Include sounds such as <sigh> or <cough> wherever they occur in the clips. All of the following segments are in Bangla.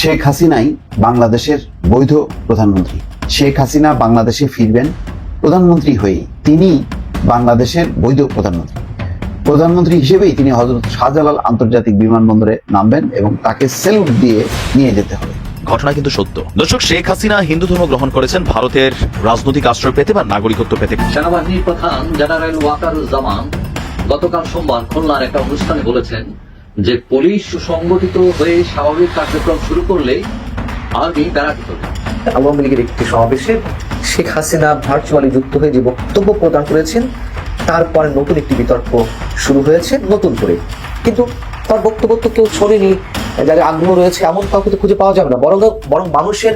শেখ হাসিনাই বাংলাদেশের বৈধ প্রধানমন্ত্রী। শেখ হাসিনা বাংলাদেশে ফিরবেন প্রধানমন্ত্রী হয়েই। তিনি বাংলাদেশের বৈধ প্রধানমন্ত্রী। প্রধানমন্ত্রী হিসেবেই তিনি হজরত শাহজালাল আন্তর্জাতিক বিমানবন্দরে নামবেন এবং তাকে সেলুট দিয়ে নিয়ে যেতে হবে। ঘটনা কিন্তু সত্য। দর্শক শেখ হাসিনা হিন্দু ধর্ম গ্রহণ করেছেন ভারতের রাজনৈতিক আশ্রয় পেতে বা নাগরিকত্ব পেতে। সেনাবাহিনীর প্রধান জেনারেল ওয়াকার ওয়াকারুজ্জামান গতকাল সোমবার খুলনার একটা অনুষ্ঠানে বলেছেন যে পুলিশ সুসংগঠিত হয়ে স্বাভাবিক কার্যক্রম শুরু করলে আর্মি ব্যারাক করবে আওয়ামী লীগের একটি সমাবেশে শেখ হাসিনা ভার্চুয়ালি যুক্ত হয়ে যে বক্তব্য প্রদান করেছেন তারপরে নতুন একটি বিতর্ক শুরু হয়েছে নতুন করে। কিন্তু তার বক্তব্য তো কেউ শোনেনি যাদের আগ্রহ রয়েছে এমন কাউকে তো খুঁজে পাওয়া যাবে না বরং বরং মানুষের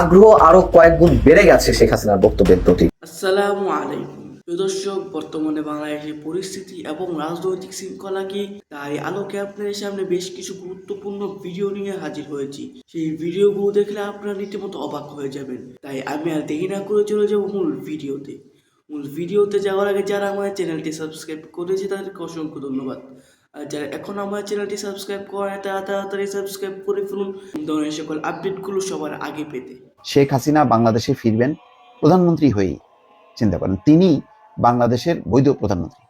আগ্রহ আরও কয়েক গুণ বেড়ে গেছে শেখ হাসিনার বক্তব্যের প্রতি। আসসালামু আলাইকুম। দর্শক বর্তমানে বাংলাদেশের পরিস্থিতি এবং রাজনৈতিক শৃঙ্খলা কি তাই আলোকে আপনাদের সামনে বেশ কিছু গুরুত্বপূর্ণ ভিডিও নিয়ে হাজির হয়েছি। সেই ভিডিওগুলো দেখলে আপনারা রীতিমতো অবাক হয়ে যাবেন। তাই আমি আর দেরি না করে চলে যাব মূল ভিডিওতে। মূল ভিডিওতে যাওয়ার আগে যারা আমার চ্যানেলটি সাবস্ক্রাইব করেছে, তাদেরকে অসংখ্য ধন্যবাদ। আর যারা এখন আমার চ্যানেলটি সাবস্ক্রাইব করে তাড়াতাড়ি সাবস্ক্রাইব করে ফেলুন। ধরনের সকল আপডেটগুলো সবার আগে পেতে। শেখ হাসিনা বাংলাদেশে ফিরবেন প্রধানমন্ত্রী হয়েই। চিন্তা করেন, তিনি বাংলাদেশের বৈধ প্রধানমন্ত্রী।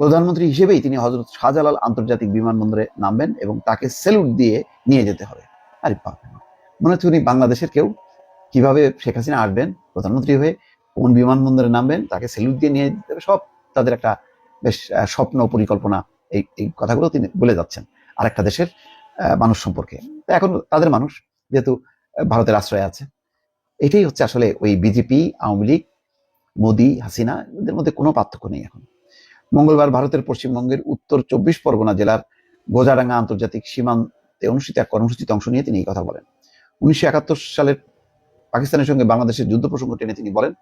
প্রধানমন্ত্রী হিসেবেই তিনি হজরত শাহজালাল আন্তর্জাতিক বিমানবন্দরে নামবেন এবং তাকে সেলুট দিয়ে নিয়ে যেতে হবে। আরে রে মনে হচ্ছে উনি বাংলাদেশের কেউ কীভাবে শেখ হাসিনা আসবেন, প্রধানমন্ত্রী হয়ে কোন বিমানবন্দরে নামবেন, তাকে সেলুট দিয়ে নিয়ে যেতে হবে, সব তাদের একটা বেশ স্বপ্ন পরিকল্পনা এই এই কথাগুলো তিনি বলে যাচ্ছেন আর একটা দেশের মানুষ সম্পর্কে। এখন তাদের মানুষ যেহেতু ভারতের আশ্রয় আছে, এটাই হচ্ছে আসলে ওই বিজেপি, আওয়ামী লীগ মোদি, হাসিনা, এদের মধ্যে কোনো পার্থক্য নেই এখন। মঙ্গলবার ভারতের পশ্চিমবঙ্গের উত্তর চব্বিশ পরগনা জেলার গোজাডাঙ্গা আন্তর্জাতিক সীমান্তে অনুষ্ঠিত এক কর্মসূচিতে অংশ নিয়ে তিনি এই কথা বলেন। উনিশশো একাত্তর সালের পাকিস্তানের সঙ্গে বাংলাদেশের যুদ্ধ প্রসঙ্গ টেনে তিনি বলেন,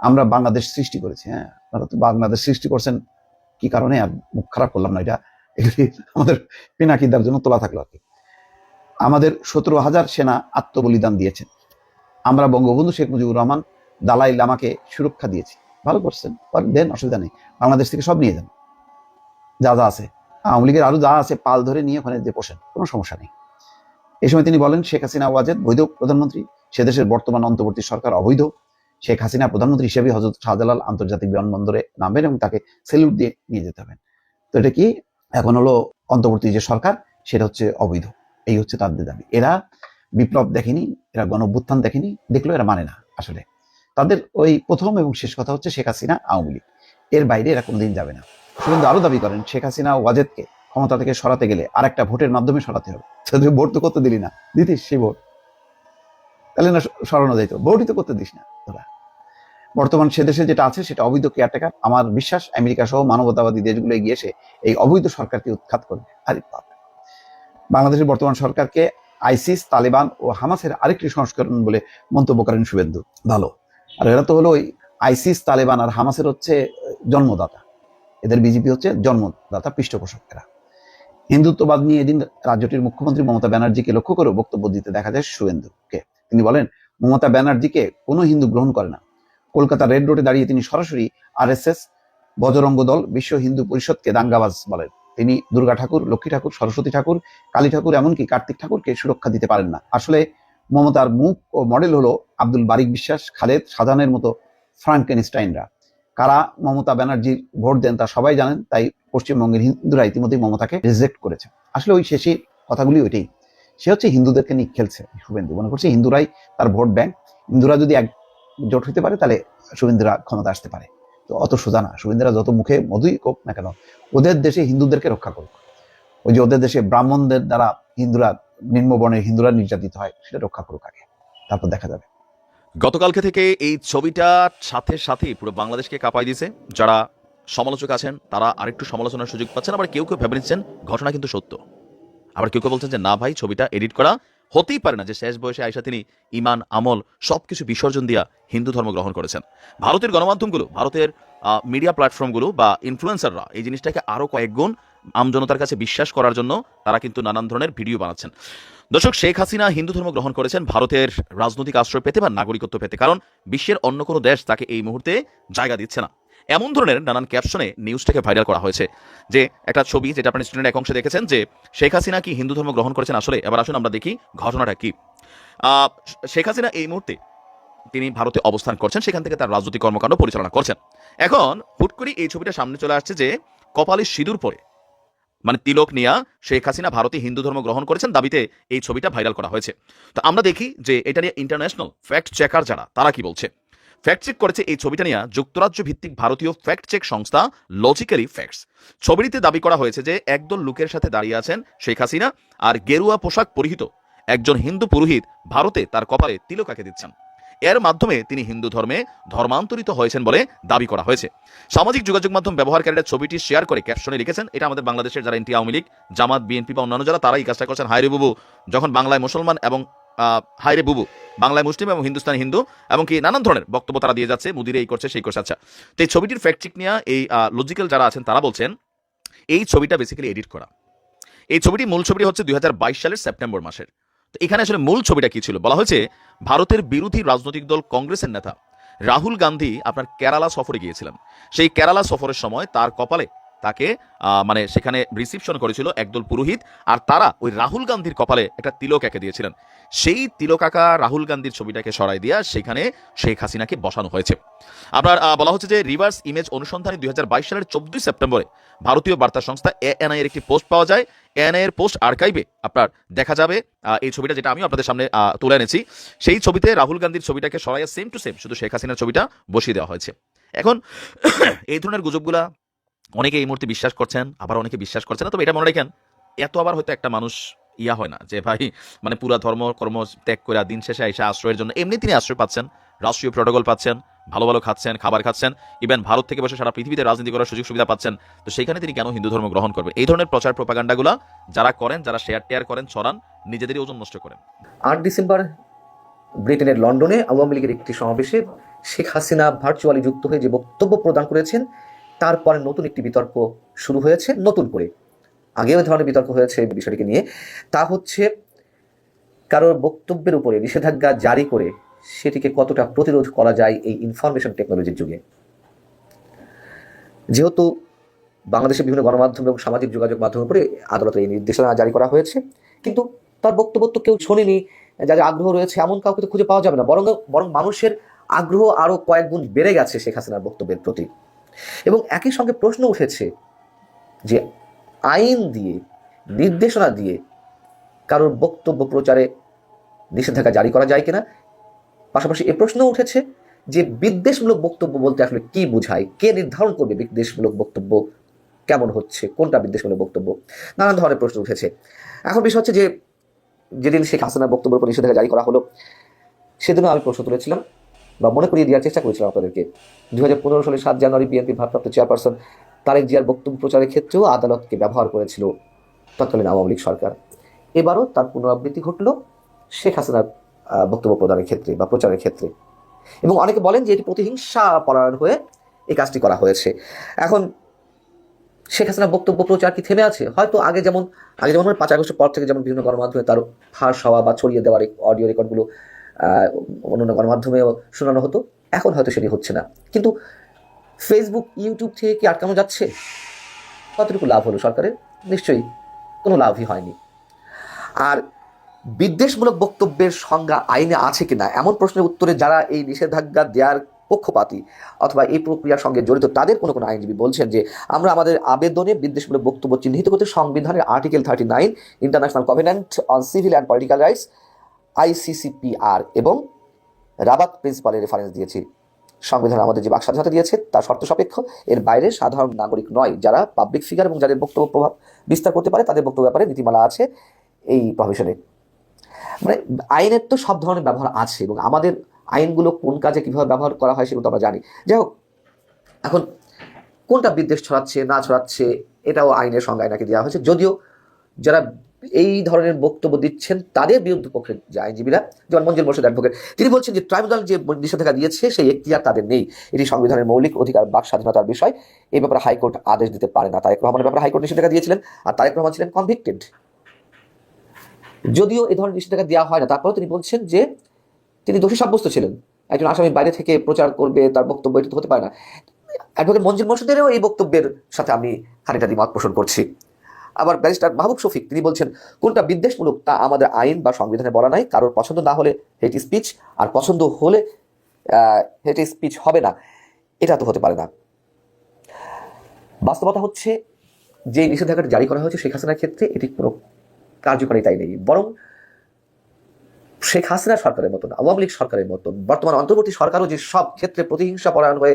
আমরা বাংলাদেশ সৃষ্টি করেছি। হ্যাঁ আপনারা তো বাংলাদেশ সৃষ্টি করছেন, কি কারণে? আর মুখ খারাপ করলাম না এটা? এগুলি আমাদের পিনাকিদার জন্য তোলা থাকল আর কি। আমাদের সতেরো হাজার সেনা আত্মবলিদান দিয়েছেন। আমরা বঙ্গবন্ধু শেখ মুজিবুর রহমান দালাই লামাকে সুরক্ষা দিয়েছি। ভালো করছেন দেন, অসুবিধা নেই। বাংলাদেশ থেকে সব নিয়ে যান। যা যা আছে। আওয়ামী লীগের আরও যা আছে, পাল ধরে নিয়ে ওখানে যে বসেন, কোনো সমস্যা নেই। এই সময় তিনি বলেন, শেখ হাসিনা ওয়াজেদ বৈধ প্রধানমন্ত্রী, সে দেশের বর্তমান অন্তর্বর্তী সরকার অবৈধ। শেখ হাসিনা প্রধানমন্ত্রী হিসেবে হজরত শাহজালাল আন্তর্জাতিক বিমানবন্দরে নামবেন এবং তাকে সেলুট দিয়ে নিয়ে যেতে হবে। তো এটা কি? এখন হলো অন্তর্বর্তী যে সরকার, সেটা হচ্ছে অবৈধ। এই হচ্ছে তাদের দাবি। এরা বিপ্লব দেখেনি, এরা গণ দেখেনি দেখল এরা মানে না, আসলে। তাদের ওই প্রথম এবং শেষ কথা হচ্ছে শেখ হাসিনা আওয়ামী লীগ। এর বাইরে এরা কোনোদিন যাবে না। শুভেন্দু আরও দাবি করেন, শেখ হাসিনা ওয়াজেদকে ক্ষমতা থেকে সরাতে গেলে আর একটা ভোটের মাধ্যমে সরাতে হবে। তুই ভোট তো করতে দিলি না, দিতিস সেই ভোট। তাহলে না, সরানো যাইতো ভোটই তো করতে দিস না তোরা। বর্তমান সে দেশে যেটা আছে সেটা অবৈধ কেয়ারটেকার। আমার বিশ্বাস, আমেরিকা সহ মানবতাবাদী দেশগুলো এগিয়ে এসে এই অবৈধ সরকারকে উৎখাত করবে। আরে বাপ বাংলাদেশের বর্তমান সরকারকে আইসিস, তালেবান ও হামাসের আরেকটি সংস্করণ বলে মন্তব্য করেন শুভেন্দু। ভালো। আর এরা তো হলো ওই আইসিস, তালেবান আর হামাসের হচ্ছে জন্মদাতা। এদের বিজেপি হচ্ছে জন্মদাতা পৃষ্ঠপোষক এরা হিন্দুত্ববাদ নিয়ে এদিন রাজ্যটির মুখ্যমন্ত্রী মমতা ব্যানার্জিকে লক্ষ্য করে বক্তব্য দিতে দেখা যায় শুভেন্দুকে তিনি বলেন, মমতা ব্যানার্জিকে কোনো হিন্দু গ্রহণ করে না। কলকাতা রেড রোডে দাঁড়িয়ে তিনি সরাসরি আরএসএস, বজরঙ্গ দল, বিশ্ব হিন্দু পরিষদকে দাঙ্গাবাজ বলেন। তিনি দুর্গা ঠাকুর, লক্ষ্মী ঠাকুর, সরস্বতী ঠাকুর, কালী ঠাকুর, এমনকি কার্তিক ঠাকুরকে সুরক্ষা দিতে পারেন না। আসলে মমতার মুখ ও মডেল হলো আব্দুল বারিক বিশ্বাস, খালেদ সাজানের মতো ফ্রাঙ্কেনস্টাইনরা কারা মমতা ব্যানার্জির ভোট দেন তা সবাই জানেন, তাই পশ্চিমবঙ্গের হিন্দুরা ইতিমধ্যেই মমতাকে রিজেক্ট করেছে। আসলে ওই শেষে কথাগুলি ওইটাই। সে হচ্ছে হিন্দুদেরকে নিয়ে খেলছে, শুভেন্দু। মনে করছে হিন্দুরাই তার ভোট ব্যাংক। হিন্দুরা যদি এক জোট হইতে পারে, তাহলে শুভেন্দুরা ক্ষমতা আসতে পারে। তো অত সোজা না। শুভেন্দুরা যত মুখে মধুই কোক না কেন, ওদের দেশে হিন্দুদেরকে রক্ষা করুক। ওই যে ওদের দেশে ব্রাহ্মণদের দ্বারা হিন্দুরা নিম্নবর্ণের হিন্দুরা নির্যাতিত হয়, সেটা রক্ষা করুক আগে। তারপর দেখা যাবে। গতকালকে থেকে এই ছবিটার সাথে সাথেই পুরো বাংলাদেশকে কাঁপাই দিয়েছে। যারা সমালোচক আছেন, তারা আরেকটু সমালোচনার সুযোগ পাচ্ছেন, আবার কেউ কেউ ভেবে নিচ্ছেন ঘটনা কিন্তু সত্য। আবার কেউ কেউ বলছেন যে, না ভাই, ছবিটা এডিট করা হতেই পারে না যে শেষ বয়সে আয়সা তিনি ইমান আমল সবকিছু বিসর্জন দিয়া হিন্দু ধর্ম গ্রহণ করেছেন। ভারতের গণমাধ্যমগুলো, ভারতের মিডিয়া প্ল্যাটফর্মগুলো বা ইনফ্লুয়েন্সাররা এই জিনিসটাকে আরও কয়েক গুণ আমজনতার কাছে বিশ্বাস করার জন্য তারা কিন্তু নানান ধরনের ভিডিও বানাচ্ছেন। দর্শক, শেখ হাসিনা হিন্দু ধর্ম গ্রহণ করেছেন ভারতের রাজনৈতিক আশ্রয় পেতে বা নাগরিকত্ব পেতে, কারণ বিশ্বের অন্য কোনো দেশ তাকে এই মুহূর্তে জায়গা দিচ্ছে না। এমন ধরনের নানান ক্যাপশনে নিউজটাকে ভাইরাল করা হয়েছে, যে একটা ছবি যেটা আপনার স্টুডেন্ট এক অংশে দেখেছেন, যে শেখ হাসিনা কি হিন্দু ধর্ম গ্রহণ করেছেন আসলে? এবার আসুন আমরা দেখি ঘটনাটা কি। শেখ হাসিনা এই মুহূর্তে তিনি ভারতে অবস্থান করছেন, সেখান থেকে তার রাজনৈতিক কর্মকাণ্ড পরিচালনা করছেন। এখন হুট করে এই ছবিটা সামনে চলে আসছে যে, কপালে সিঁদুর পরে। মানে তিলক নিয়া, শেখ হাসিনা ভারতে হিন্দু ধর্ম গ্রহণ করেছেন দাবিতে এই ছবিটা ভাইরাল করা হয়েছে। তো আমরা দেখি যে এটা নিয়ে ইন্টারন্যাশনাল ফ্যাক্ট চেকার যারা, তারা কি বলছে? ফ্যাক্ট চেক করেছে এই ছবিটা নিয়ে যুক্তরাজ্য ভিত্তিক ভারতীয় ফ্যাক্ট চেক সংস্থা লজিক্যালি ফ্যাক্টস ছবিটিতে দাবি করা হয়েছে যে, একদল লোকের সাথে দাঁড়িয়ে আছেন শেখ হাসিনা আর গেরুয়া পোশাক পরিহিত একজন হিন্দু পুরোহিত ভারতে তার কপালে তিলকাকে দিচ্ছেন। এর মাধ্যমে তিনি হিন্দু ধর্মে ধর্মান্তরিত হয়েছেন বলে দাবি করা হয়েছে। সামাজিক যোগাযোগ মাধ্যম ব্যবহারকারীরা ছবিটি শেয়ার করে ক্যাপশনে লিখেছেন, এটা আমাদের বাংলাদেশের যারা এনটি আওয়ামী লীগ, জামাত, বিএনপি বা অন্যান্য যারা তারা এই কাজটা করছেন। হায়রে বুবু, যখন বাংলায় মুসলমান এবং হায়রে বুবু, বাংলায় মুসলিম এবং হিন্দুস্তানি হিন্দু এবং কি নানান ধরনের বক্তব্য তারা দিয়ে যাচ্ছে, মুদিরে এই করছে, সেই করছে। আচ্ছা তো এই ছবিটির ফ্যাক্ট চেক নিয়ে এই লজিক্যাল যারা আছেন, তারা বলছেন, এই ছবিটা বেসিক্যালি এডিট করা। এই ছবিটি মূল ছবিটি হচ্ছে দুই হাজার বাইশ সালের সেপ্টেম্বর মাসের। এখানে আসলে মূল ছবিটা কি ছিল? বলা হয়েছে, ভারতের বিরোধী রাজনৈতিক দল কংগ্রেসের নেতা রাহুল গান্ধী আপনার কেরালা সফরে গিয়েছিলেন। সেই কেরালা সফরের সময় তার কপালে তাকে মানে সেখানে রিসিপশন করেছিল একদল পুরোহিত আর তারা ওই রাহুল গান্ধীর কপালে একটা তিলক এঁকে দিয়েছিলেন। সেই তিলক আঁকা রাহুল গান্ধীর ছবিটাকে সরাই দিয়া সেখানে শেখ হাসিনাকে বসানো হয়েছে। আপনার বলা হচ্ছে যে রিভার্স ইমেজ অনুসন্ধানে দুই হাজার বাইশ সালের চোদ্দই সেপ্টেম্বরে ভারতীয় বার্তা সংস্থা এএনআই এর একটি পোস্ট পাওয়া যায়। এর পোস্ট আর্কাইভে আপনার দেখা যাবে। এই ছবিটা যেটা আমি আপনাদের সামনে তুলে এনেছি। সেই ছবিতে রাহুল গান্ধীর ছবিটাকে সরাইয়া সেম টু সেম শুধু শেখ হাসিনার ছবিটা বসিয়ে দেওয়া হয়েছে। এখন <coughs> এই ধরনের গুজবগুলা অনেকে এই মুহূর্তে বিশ্বাস করছেন, আবার অনেকে বিশ্বাস করছেন না। তবে এটা মনে রাখেন, এত আবার হয়তো একটা মানুষ ইয়া হয় না যে, ভাই মানে পুরা ধর্ম কর্ম ত্যাগ করে দিন শেষে এসে আশ্রয়ের জন্য এমনি তিনি আশ্রয় পাচ্ছেন, রাষ্ট্রীয় প্রোটোকল পাচ্ছেন ভালো ভালো খাচ্ছেন, খাবার খাচ্ছেন ইভেন ভারত থেকে বসে সারা পৃথিবীতে রাজনীতি করার সুযোগ সুবিধা পাচ্ছেন। তো সেখানে তিনি কেন হিন্দু ধর্ম গ্রহণ করবেন? এই ধরনের প্রচার প্রপাগান্ডাগুলো যারা করেন, যারা শেয়ার টেয়ার করেন, ছড়ান, নিজেদেরই ওজন নষ্ট করেন। আট ডিসেম্বর ব্রিটেনের লন্ডনে আওয়ামী লীগের একটি সমাবেশে শেখ হাসিনা ভার্চুয়ালি যুক্ত হয়ে যে বক্তব্য প্রদান করেছেন তারপরে নতুন একটি বিতর্ক শুরু হয়েছে, নতুন করে। আগেও ধরনের বিতর্ক হয়েছে বিষয়টিকে নিয়ে। তা হচ্ছে, কারোর বক্তব্যের উপরে নিষেধাজ্ঞা জারি করে সেটিকে কতটা প্রতিরোধ করা যায় এই ইনফরমেশন টেকনোলজির যুগে? যেহেতু বাংলাদেশের বিভিন্ন গণমাধ্যম এবং সামাজিক যোগাযোগ মাধ্যমের উপরে আদালতের এই নির্দেশনা জারি করা হয়েছে, কিন্তু তার বক্তব্য তো কেউ শোনেনি, যাদের আগ্রহ রয়েছে এমন কাউকে তো খুঁজে পাওয়া যাবে না, বরং বরং মানুষের আগ্রহ আরও কয়েক গুণ বেড়ে গেছে শেখ হাসিনার বক্তব্যের প্রতি। এবং একই সঙ্গে প্রশ্ন উঠেছে যে আইন দিয়ে, নির্দেশনা দিয়ে কারোর বক্তব্য প্রচারে নিষেধাজ্ঞা জারি করা যায় কিনা? পাশাপাশি এ প্রশ্ন উঠেছে যে বিদ্বেষমূলক বক্তব্য বলতে আসলে কি বোঝায়? কে নির্ধারণ করবে বিদ্বেষমূলক বক্তব্য? কেমন হচ্ছে? কোনটা বিদ্বেষমূলক বক্তব্য? নানান ধরনের প্রশ্ন উঠেছে। এখন বিষয় হচ্ছে যে যেদিন শেখ হাসিনার বক্তব্যের উপর নিষেধাজ্ঞা জারি করা হলো, সেদিনও আমি প্রশ্ন তুলেছিলাম বা মনে করিয়ে দেওয়ার চেষ্টা করেছিলাম আপনাদেরকে। দু হাজার পনেরো সালের সাত জানুয়ারি বিএনপির ভারপ্রাপ্ত চেয়ারপারসন তারেক জিয়ার বক্তব্য প্রচারের ক্ষেত্রেও আদালতকে ব্যবহার করেছিল তৎকালীন আওয়ামী লীগ সরকার। এবারও তার পুনরাবৃত্তি ঘটল শেখ হাসিনার বক্তব্য প্রদানের ক্ষেত্রে বা প্রচারের ক্ষেত্রে। এবং অনেকে বলেন যে এটি প্রতিহিংসা পরায়ণ হয়ে এই কাজটি করা হয়েছে। এখন শেখ হাসিনার বক্তব্য প্রচার কি থেমে আছে? হয়তো আগে যেমন আগে যেমন পাঁচ আগস্টের পর থেকে যেমন বিভিন্ন গণমাধ্যমে তার ফাঁস হওয়া বা ছড়িয়ে দেওয়ার অডিও রেকর্ডগুলো অন্যান্য গণমাধ্যমেও শোনানো হতো। এখন হয়তো সেটি হচ্ছে না। কিন্তু ফেসবুক ইউটিউব থেকে কি আটকানো যাচ্ছে? কতটুকু লাভ হলো সরকারের? নিশ্চয়ই কোনো লাভই হয়নি। আর বিদ্বেষমূলক বক্তব্যের সংজ্ঞা আইনে আছে কিনা? এমন প্রশ্নের উত্তরে যারা এই নিষেধাজ্ঞা দেওয়ার পক্ষপাতী অথবা এই প্রক্রিয়ার সঙ্গে জড়িত, তাদের কোনো কোনো আইনজীবী বলছেন যে, আমরা আমাদের আবেদনে বিদ্বেষমূলক বক্তব্য চিহ্নিত করতে সংবিধানের article thirty nine, international covenant on civil and political rights ICCPR এবং রাবাত প্রিন্সিপালের রেফারেন্স দিয়েছি। সংবিধান আমাদের যে বাক স্বাধীনতা দিয়েছে, তার শর্ত সাপেক্ষ। এর বাইরে সাধারণ নাগরিক নয়, যারা পাবলিক ফিগার এবং যাদের বক্তব্য প্রভাব বিস্তার করতে পারে, তাদের বক্তব্য ব্যাপারে নীতিমালা আছে এই প্রভিশনে মানে আইনের তো সব ধরনের ব্যবহার আছে এবং আমাদের আইনগুলো কোন কাজে কীভাবে ব্যবহার করা হয় সেগুলো তো আমরা জানি। যাই হোক, এখন কোনটা বিদ্বেষ ছড়াচ্ছে, না ছড়াচ্ছে, এটাও আইনের সংজ্ঞায় নাকি দেওয়া হয়েছে। যদিও যারা এই ধরনের বক্তব্য দিচ্ছেন, তাদের বিরুদ্ধে পক্ষে যে আইনজীবীরা, যেমন মঞ্জুর মোর্শেদ অ্যাডভোকেট তিনি বলছেন যে ট্রাইব্যুনাল যে নিষেধাজ্ঞা দিয়েছে, সেই এখতিয়ার তাদের নেই। এটি সংবিধানের মৌলিক অধিকার, বাক স্বাধীনতার বিষয়। এই ব্যাপারে হাইকোর্ট আদেশ দিতে পারে না। তারেক রহমানের ব্যাপারে হাইকোর্ট নিষেধাজ্ঞা দিয়েছিলেন, আর তারেক রহমান ছিলেন কনভিক্টেড যদিও এ ধরনের নিষেধাজ্ঞা দেওয়া হয় না, তারপরেও তিনি বলছেন যে তিনি দোষী সাব্যস্ত ছিলেন। একজন আসামি বাইরে থেকে প্রচার করবে, তার বক্তব্য এটা হতে পারে না। অ্যাডভোকেট মঞ্জিল মসুদেরও এই বক্তব্যের সাথে আমি খানিকটা দ্বিমত পোষণ করছি। আবার ব্যারিস্টার মাহবুব শফিক, তিনি বলছেন, কোনটা বিদ্বেষমূলক তা আমাদের আইন বা সংবিধানে বলা নাই। কারোর পছন্দ না হলে হেট স্পিচ, আর পছন্দ হলে হেট স্পিচ হবে না। এটা তো হতে পারে না। বাস্তবতা হচ্ছে, যে নিষেধাজ্ঞাটা জারি করা হয়েছে শেখ হাসিনার ক্ষেত্রে, এটি কোনো কার্যকারিতাই নেই। বরং শেখ হাসিনা সরকারের মতন, আওয়ামী লীগ সরকারের মতন, বর্তমান অন্তর্বর্তী সরকারও যে সব ক্ষেত্রে প্রতিহিংসা পরায়ণ হয়ে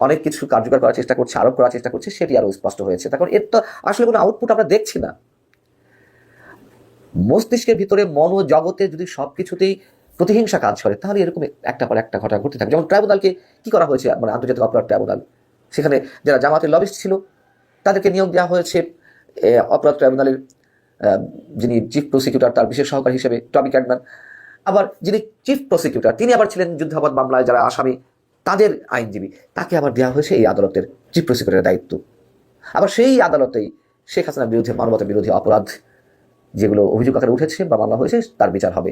অনেক কিছু কার্যকর করার চেষ্টা করছে, আরোপ করার চেষ্টা করছে, সেটি আরও স্পষ্ট হয়েছে। তখন এর তো আসলে কোনো আউটপুট আমরা দেখছি না। মস্তিষ্কের ভিতরে মন ও জগতে যদি সবকিছুতেই প্রতিহিংসা কাজ করে, তাহলে এরকম একটা পর একটা ঘটনা ঘটতে থাকে। যেমন ট্রাইব্যুনালকে কি করা হয়েছে? মানে আন্তর্জাতিক অপরাধ ট্রাইব্যুনাল সেখানে যারা জামাতের লবিস্ট ছিল, তাদেরকে নিয়োগ দেওয়া হয়েছে অপরাধ ট্রাইব্যুনালের যিনি চিফ প্রসিকিউটর তার বিশেষ সহকারী হিসেবে টমি ক্যাডম্যান আবার যিনি চিফ প্রসিকিউটর তিনি আবার ছিলেন যুদ্ধাপদ মামলায় যারা আসামি, তাদের আইনজীবী। তাকে আবার দেওয়া হয়েছে এই আদালতের চিফ প্রসিকিউটরের দায়িত্ব। আবার সেই আদালতেই শেখ হাসিনার বিরুদ্ধে মানবতা বিরোধী অপরাধ, যেগুলো অভিযোগ আকারে উঠেছে বা মামলা হয়েছে, তার বিচার হবে।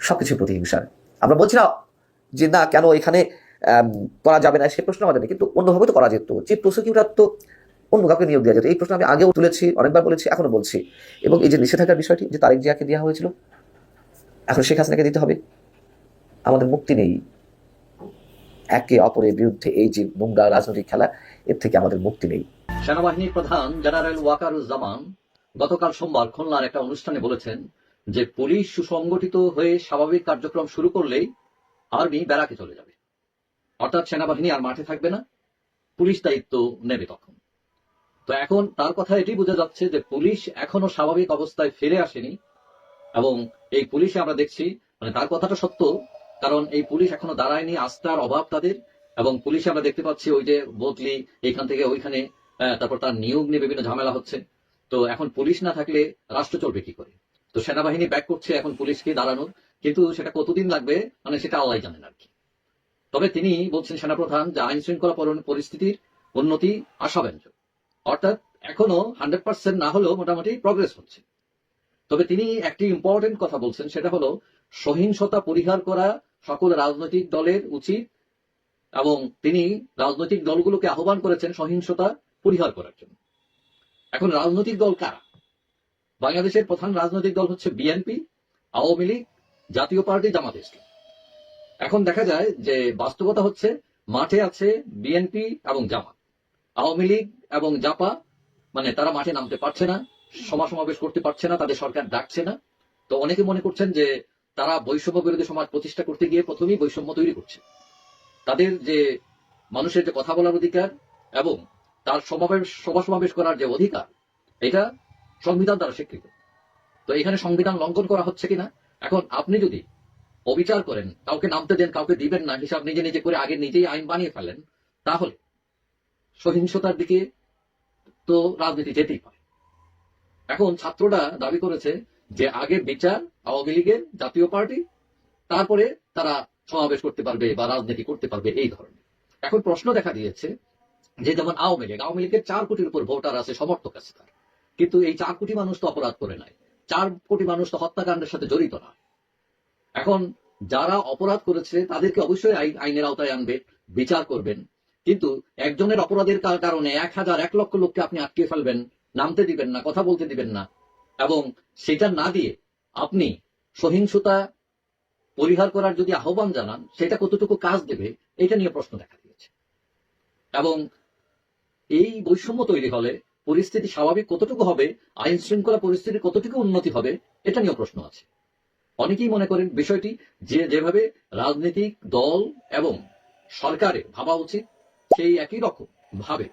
সবকিছু প্রতিহিংসার। আমরা বলছি না যে না, কেন এখানে করা যাবে না, সে প্রশ্ন আমাদের কিন্তু অন্যভাবে তো করা যেত। চিফ প্রসিকিউটর তো অন্য কাউকে নিয়োগ দেওয়া যেত। এই প্রশ্ন আমি আগেও তুলেছি, অনেকবার বলেছি এখনও বলছি। এবং এই যে নিষেধাজ্ঞার বিষয়টি, যে তারেক জিয়াকে দেওয়া হয়েছিল, এখন শেখ হাসিনাকে দিতে হবে। আমাদের মুক্তি নেই। একে অপরের বিরুদ্ধে এই যে নোংরা রাজনৈতিক খেলা, এর থেকে আমাদের মুক্তি নেই। সেনাবাহিনী প্রধান জেনারেল ওয়াকারুজ্জামান গতকাল সোমবার খুলনার একটা অনুষ্ঠানে বলেছেন যে পুলিশ সুসংগঠিত হয়ে স্বাভাবিক কার্যক্রম শুরু করলেই আর্মি ব্যারাকে চলে যাবে। অর্থাৎ সেনাবাহিনী আর মাঠে থাকবে না। পুলিশ দায়িত্ব নেবে তখন। তো এখন তার কথা এটি বোঝা যাচ্ছে যে পুলিশ এখনও স্বাভাবিক অবস্থায় ফিরে আসেনি এবং এই পুলিশে আমরা দেখছি মানে তার কথাটা সত্য, কারণ এই পুলিশ এখনও দাঁড়ায়নি, আস্থার অভাব তাদের এবং পুলিশে আমরা দেখতে পাচ্ছি ওই যে বদলি এখান থেকে ওইখানে তারপর তার নিয়োগ নিয়ে বিভিন্ন ঝামেলা হচ্ছে। তো এখন পুলিশ না থাকলে রাষ্ট্র চলবে কি করে? তো সেনাবাহিনী ব্যাক করছে এখন পুলিশকে দাঁড়ানোর, কিন্তু সেটা কতদিন লাগবে মানে সেটা আল্লাহ জানেন আর কি। তবে তিনি বলছেন সেনাপ্রধান যে আইন শৃঙ্খলা পরিস্থিতির উন্নতি আশাব্যঞ্জক। অর্থাৎ এখনও হান্ড্রেড পার্সেন্ট না হলেও মোটামুটি প্রগ্রেস হচ্ছে। তবে তিনি একটি ইম্পর্টেন্ট কথা বলছেন, সেটা হলো সহিংসতা পরিহার করা সকল রাজনৈতিক দলের উচিত এবং তিনি রাজনৈতিক দলগুলোকে আহ্বান করেছেন সহিংসতা পরিহার করার জন্য। এখন রাজনৈতিক দল কারা? বাংলাদেশের প্রধান রাজনৈতিক দল হচ্ছে বিএনপি, আওয়ামী লীগ, জাতীয় পার্টি, জামাত ইসলাম। এখন দেখা যায় যে বাস্তবতা হচ্ছে মাঠে আছে বিএনপি এবং জামাত। আওয়ামী লীগ এবং জাপা মানে তারা মাঠে নামতে পারছে না সভা সমাবেশ করতে পারছে না, তাদের সরকার ডাকছে না। তো অনেকে মনে করছেন যে তারা বৈষম্য বিরোধী সমাজ প্রতিষ্ঠা করতে গিয়ে প্রথমেই বৈষম্য তৈরি করছে। তাদের যে মানুষের যে কথা বলার অধিকার এবং তার সমাবেশ সভা সমাবেশ করার যে অধিকার, এটা সংবিধান দ্বারা স্বীকৃত। তো এখানে সংবিধান লঙ্ঘন করা হচ্ছে কিনা? এখন আপনি যদি অবিচার করেন, কাউকে নামতে দেন, কাউকে দিবেন না, হিসাব নিজে নিজে করে আগে নিজেই আইন বানিয়ে ফেলেন, তাহলে সহিংসতার দিকে তো রাজনীতি যেতেই পারে। এখন ছাত্ররা দাবি করেছে যে আগে বিচার, আওয়ামী লীগের জাতীয় পার্টি, তারপরে তারা সমাবেশ করতে পারবে বা রাজনীতি করতে পারবে এই ধরনের। এখন প্রশ্ন দেখা দিয়েছে যে যেমন আওয়ামী লীগ, আওয়ামী লীগের চার কোটির উপর ভোটার আছে, সমর্থক আছে তার। কিন্তু এই চার কোটি মানুষ তো অপরাধ করে নাই। চার কোটি মানুষ তো হত্যাকাণ্ডের সাথে জড়িত না। এখন যারা অপরাধ করেছে, তাদেরকে অবশ্যই আইন আইনের আওতায় আনবে, বিচার করবেন। কিন্তু একজনের অপরাধের কার- কারণে এক হাজার এক লক্ষ লোককে আপনি আটকে ফেলবেন, নামতে দিবেন না, কথা বলতে দিবেন না। এবং সেটা না দিয়ে আপনি সহিংসতা পরিহার করার যদি আহ্বান জানান, সেটা কতটুকু কাজ দেবে, এটা নিয়ে প্রশ্ন দেখা দিয়েছে। এবং এই বৈষম্য তৈরি হলে পরিস্থিতি স্বাভাবিক কতটুকু হবে, আইন শৃঙ্খলা পরিস্থিতির কতটুকু উন্নতি হবে, এটা নিয়েও প্রশ্ন আছে। অনেকেই মনে করেন বিষয়টি যে যেভাবে রাজনৈতিক দল এবং সরকারে ভাবা উচিত সেই একই রকম ভাবে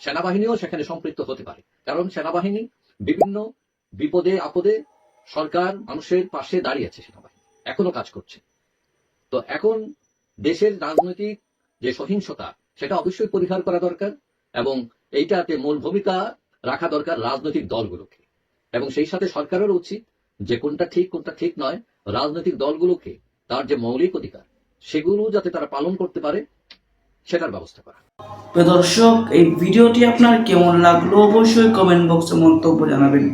সেনাবাহিনীও সেখানে সম্পৃক্ত হতে পারে। কারণ সেনাবাহিনী বিভিন্ন বিপদে, আপদে সরকার মানুষের পাশে দাঁড়িয়েছে সেনাবাহিনী। এখনও কাজ করছে। তো এখন দেশের রাজনৈতিক যে সহিংসতা, সেটা অবশ্যই পরিহার করা দরকার এবং এইটাতে মূল ভূমিকা রাখা দরকার রাজনৈতিক দলগুলোকে। এবং সেই সাথে সরকারের উচিত যে কোনটা ঠিক কোনটা ঠিক নয়, রাজনৈতিক দলগুলোকে তার যে মৌলিক অধিকার, সেগুলো যাতে তারা পালন করতে পারে সেটার ব্যবস্থা করা। দর্শক এই ভিডিওটি আপনার কেমন লাগল অবশ্যই কমেন্ট বক্সে মন্তব্য জানাবেন।